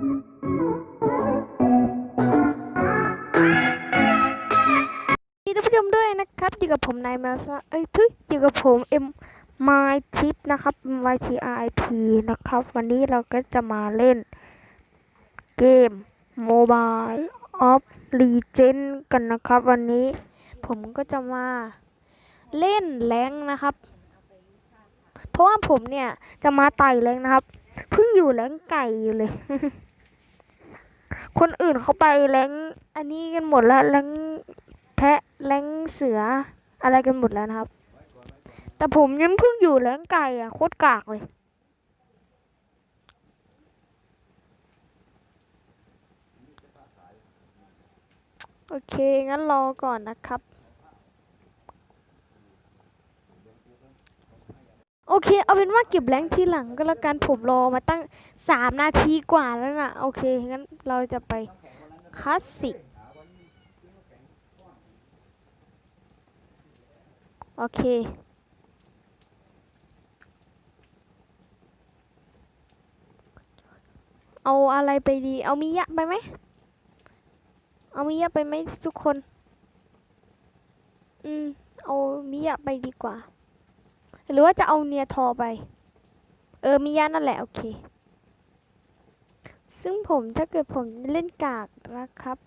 มีท่านผู้ชมด้วยนะครับอยู่กับผมนายแมวซะเอ้ยทุยอยู่กับผมเอ็มมายทิปนะครับ Y T R I P นะครับ วันนี้เราก็จะมาเล่น เกม Mobile of Legend กันนะครับ วันนี้ผมก็จะมาเล่นแรงนะครับ เพราะว่าผมเนี่ยจะมาไต่แรงนะครับ เพิ่งอยู่แรงไก่อยู่เลย คนอื่นเขาไปแรงอันนี้กันหมดแล้วแรงแพะแรงเสืออะไรกันหมดแล้วนะครับ แต่ผมยังเพิ่งอยู่แรงไก่อะโคตรกากเลยโอเค งั้นรอก่อนนะครับ โอ เค เอาเป็นว่าเก็บแรงทีหลังก็แล้วกันผมรอมาตั้งสามนาทีกว่าแล้วนะโอเคงั้นเราจะไปคลาสสิกโอเคเอาอะไรไปดี เอามิยะไปไหม เอามิยะไปไหมทุกคน อืม เอามิยะไปดีกว่า หรือว่าจะเอาเนียทอไป เออมิยะนั่นแหละ โอเค ซึ่งผมถ้าเกิดผมเล่นกากนะครับ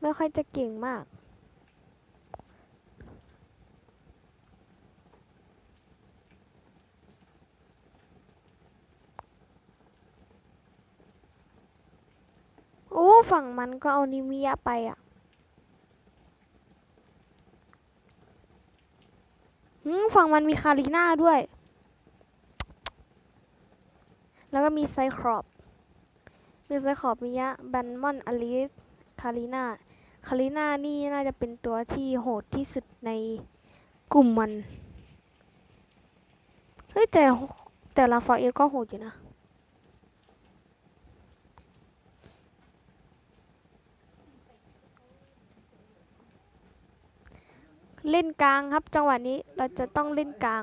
ไม่ค่อยจะเก่งมาก โอ้ ฝั่งมันก็เอานิมิยะไปอะหืม ฝั่งมันมีคาริน่าด้วย แล้วก็มีไซครอปมีไซครอปมิยะแบนมอนอลิสคาริน่าคาริน่านี่น่าจะเป็นตัวที่โหดที่สุดในกลุ่มมัน เฮ้ยแต่แต่ลาฟาเอลก็โหดอยู่นะ เล่นกลางครับ จังหวะนี้เราจะต้องเล่นกลาง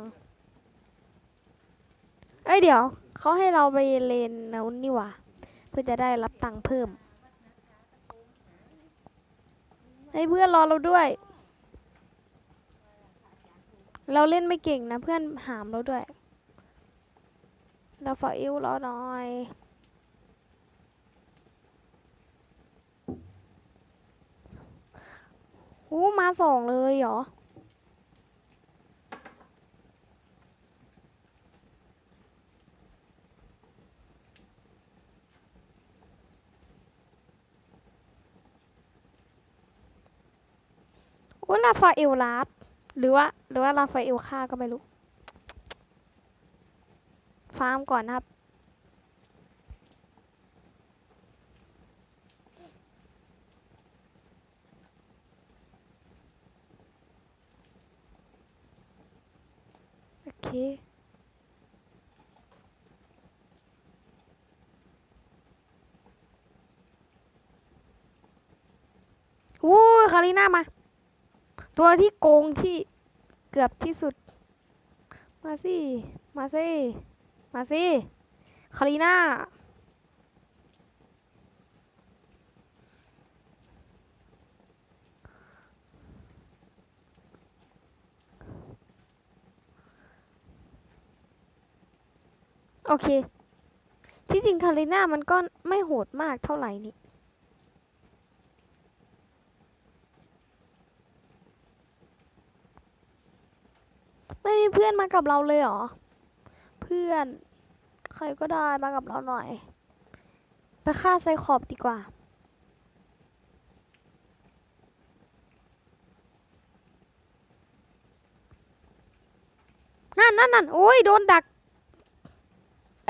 เอ้ยเดี๋ยวเขาให้เราไปเลนนู้นนี่ว่าเพื่อจะได้รับตังค์เพิ่มให้เพื่อนรอเราด้วย เราเล่นไม่เก่งนะเพื่อนหามเราด้วย เราฝากอิ้วรอหน่อย อู้มาสองเลยเหรอ อู้ลาฟาเอลลาดหรือว่า หรือว่าลาฟาเอลฆ่าก็ไม่รู้ ฟาร์มก่อนนะครับ โอเค วู้คาริน่ามา ตัวที่โกงที่เกือบที่สุด มาสิ มาสิ มาสิ คาริน่า โอเค ที่จริงคาริน่ามันก็ไม่โหดมากเท่าไหร่นี่ไม่มีเพื่อนมากับเราเลยเหรอ เพื่อน ใครก็ได้มากับเราหน่อย ไปฆ่าไซคอบดีกว่า นั่นนั่นนั่นโอ้ยโดนดัก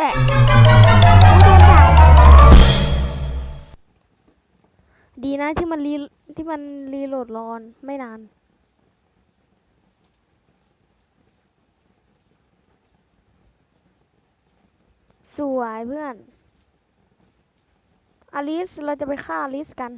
แอะโดนดักดีนะที่มันรีที่มันรีโหลดรอนไม่นาน สวยเพื่อนอลิสเราจะไปฆ่าอลิสกัน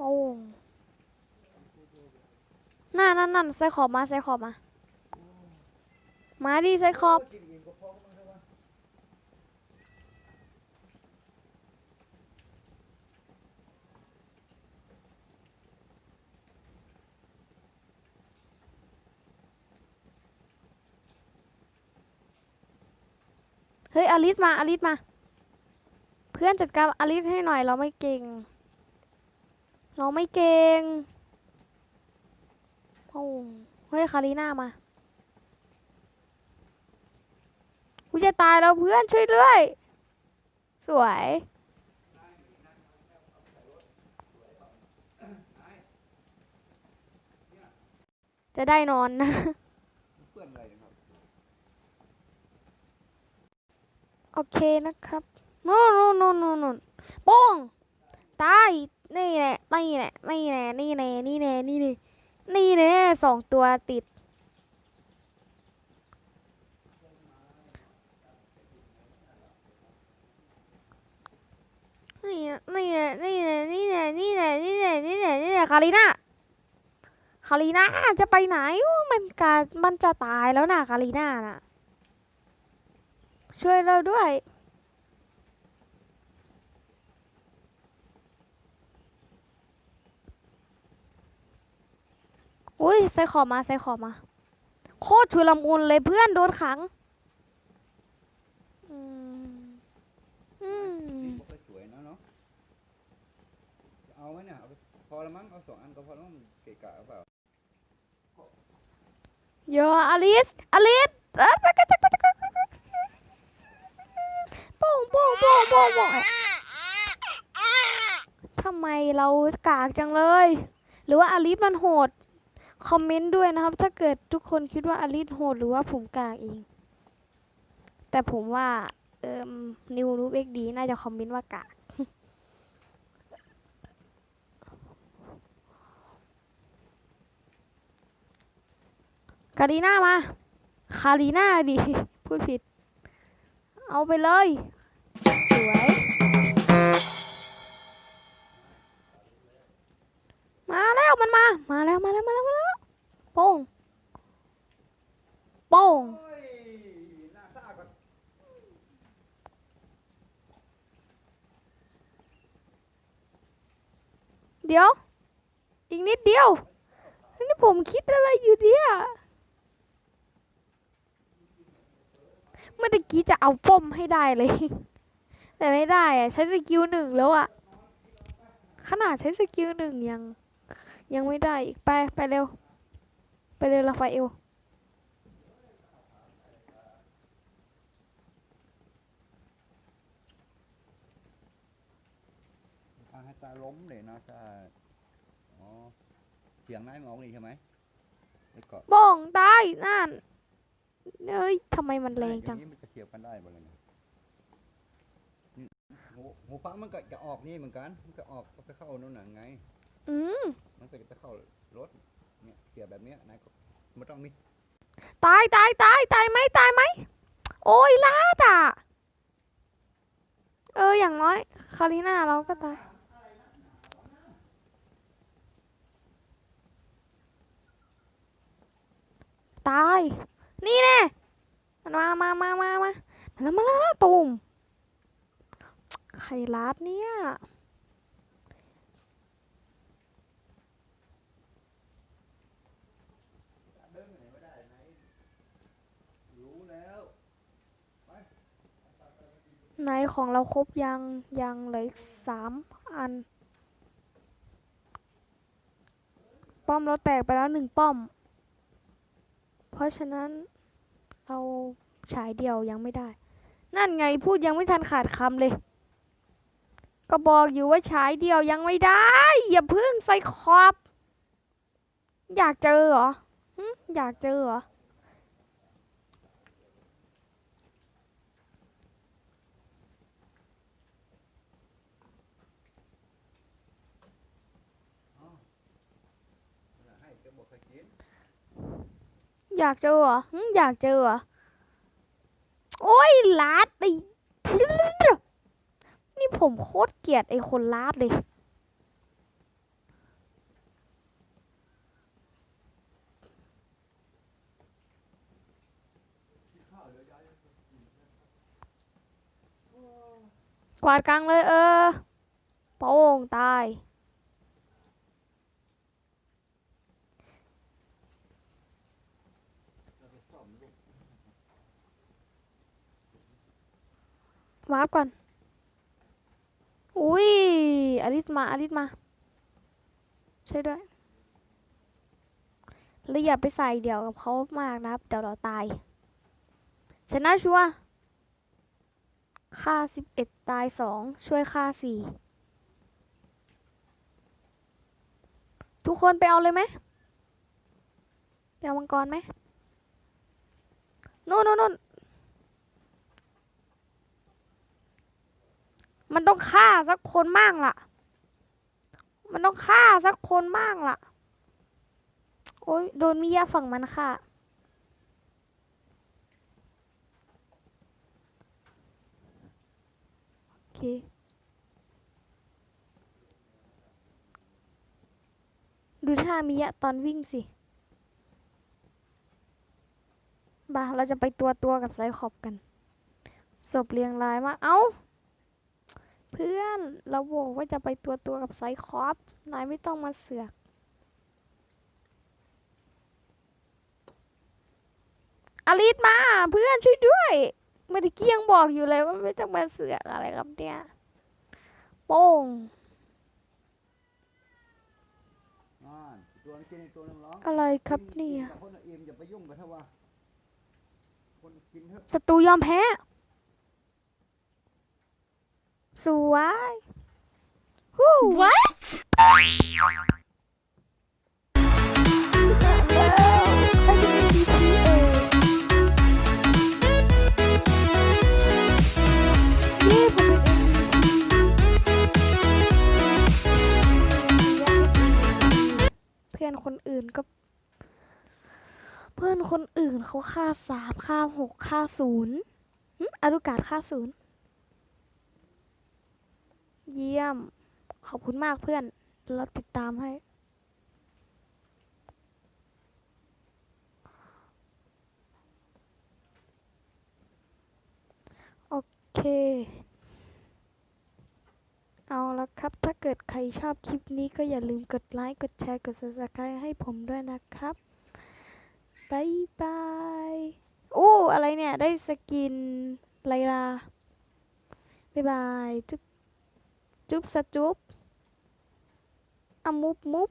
โป้ง นั่นนั่นใส่ขอบมาใส่ขอบมา มาดิใส่ขอบเฮ้ยอลิสมาอลิสมา เพื่อนจัดการอลิสให้หน่อยเราไม่เก่ง เราไม่เก่ง อ้เฮ้ย คารีน่ามา กูจะตายแล้วเพื่อนช่วยด้วย สวย จะได้นอนนะโอเคนะครับนู่นนู่นนู่นนู่นป้องตายนี่แหละนี่แหละนี่แหละนี่แหละนี่แหละนี่แหละ นี่แหละสองตัวติด นี่แหละนี่แหละนี่แหละนี่แหละนี่แนี่แนี่แนี่คาริน่าคาริน่าจะไปไหนมันกามันจะตายแล้วนะคาริน่าน่ะ ช่วยเราด้วย อุ้ยใส่ขอบมาใส่ขอบมา โคตรชุลมุนเลยเพื่อนโดนขังอืมอืมนี่บ่ค่อยสวยนะเนาะจะเอาไหมเนี่ยเอาไปพอละมั้งเอาสองอันก็พอแล้วมันเกะกะหรือเปล่าเยอะอลิสอลิสเอ้ยไปกันไปกันไปกันโป้งโป้งโป้งโป้งโป้งทำไมเรากากจังเลย หรือว่าอลิสมันโหด คอมเมนต์ด้วยนะครับ ถ้าเกิดทุกคนคิดว่าอลิสโหดหรือว่าผมกากเอง แต่ผมว่าเอ่มนิวรูปเอ็กดีน่าจะคอมเมนต์ว่ากากคารีน่ามา คารีน่าดิ พูดผิด เอาไปเลยสวย เดี๋ยว อีกนิดเดียว นี่ผมคิดอะไรอยู่เนี่ยเมื่อกี้จะเอาป้อมให้ได้เลย แต่ไม่ได้อะใช้สกิลหนึ่งแล้วอะขนาดใช้สกิลหนึ่งยัง ยังไม่ได้อีกไป ไปเร็ว ไปเร็วลาฟาเอล ทางให้ตา ล้มเลยนะตาอ๋อเสียงนายมองนี่ใช่ไหมแล้วก็บ้องตายนั่นเอ้ยทำไมมันแรงจัง อย่านี้มันจะเสียบกันได้บ่เลยเนี่ยนี่หูหูฟังมันก็จะออกนี่เหมือนกัน มันก็ออกก็ไปเข้าโน่นน่ะไง อืมมันก็จะไปเข้ารถเนี่ยเสียบแบบเนี้ยนายก็ไม่ต้องมีตายตายตายตายไหมตายไหมโอ้ยลาดอะ เอออย่างน้อย คาริน่าเราก็ตาย ตาย นี่แน่มันมามามามามาแล้วมาแล้วตูมใครลาดเนี่ยไหนของเราครบยังยังเหลืออีกสามอัน ป้อมเราแตกไปแล้วหนึ่งป้อม ราะฉะนั้นเราฉายเดียวยังไม่ได้ นั่นไงพูดยังไม่ทันขาดคำเลย ก็บอกอยู่ว่าฉายเดียวยังไม่ได้ อย่าเพึ่งใส่ขอบ อยากเจอเหรออยากเจอเหรอ อยากเจอเหรออยากเจอเหรอโอ้ยลาดไปนี่ผมโคตรเกลียดไอ้คนลาดเลยกวาดกลางเลยเออโป้งตาย วาร์ปก่อน อุ้ยอลิสมาอลิสมา ใช่ด้วยแล้วอย่าไปใส่เดี่ยวกับเขามากนะครับ เดี๋ยวเราตาย ชนะชัวค่าสิบเอ็ดตายสองช่วยค่าสี่ทุกคนไปเอาเลยไหมไปเอามังกรไหม นู่นนู่นนู่นมันต้องฆ่าสักคนมั่งล่ะ มันต้องฆ่าสักคนมั่งล่ะ โอ้ยโดนมิยะฝั่งมันค่ะ โอเค ดูท่ามิยะตอนวิ่งสิ บ่าเราจะไปตัวตัวๆกับไซคอบกัน ศพเรียงรายมากเอ้า เพื่อนเราบอกว่าจะไปตัวตัวๆกับไซคอบนายไม่ต้องมาเสือก อลิสมา เพื่อนช่วยด้วยเมื่อกี้ยังบอกอยู่เลยว่าไม่ต้องมาเสือกอะไรครับเนี่ย โป้งอ่าตัวนั้นกินอีกตัวหนึงร้องอะไรครับเนี่ย ศัตรูยอมแพ้ สวยฮู้ What? เย้ผมเป็น MVP เพื่อนคนอื่นก็ เพื่อนคนอื่นเขาค่าสามค่าหกค่าศูนย์อนุกาศค่าศูนย์เยี่ยม ขอบคุณมากเพื่อน เราติดตามให้ โอเค เอาละครับ ถ้าเกิดใครชอบคลิปนี้ก็อย่าลืมกดไลค์ กดแชร์ กด subscribe ให้ผมด้วยนะครับ บายบายอู้อะไรเนี่ย ได้สกินไลลาบายบาย จุ๊บ จุ๊บสะจุ๊บอะมุบมุบ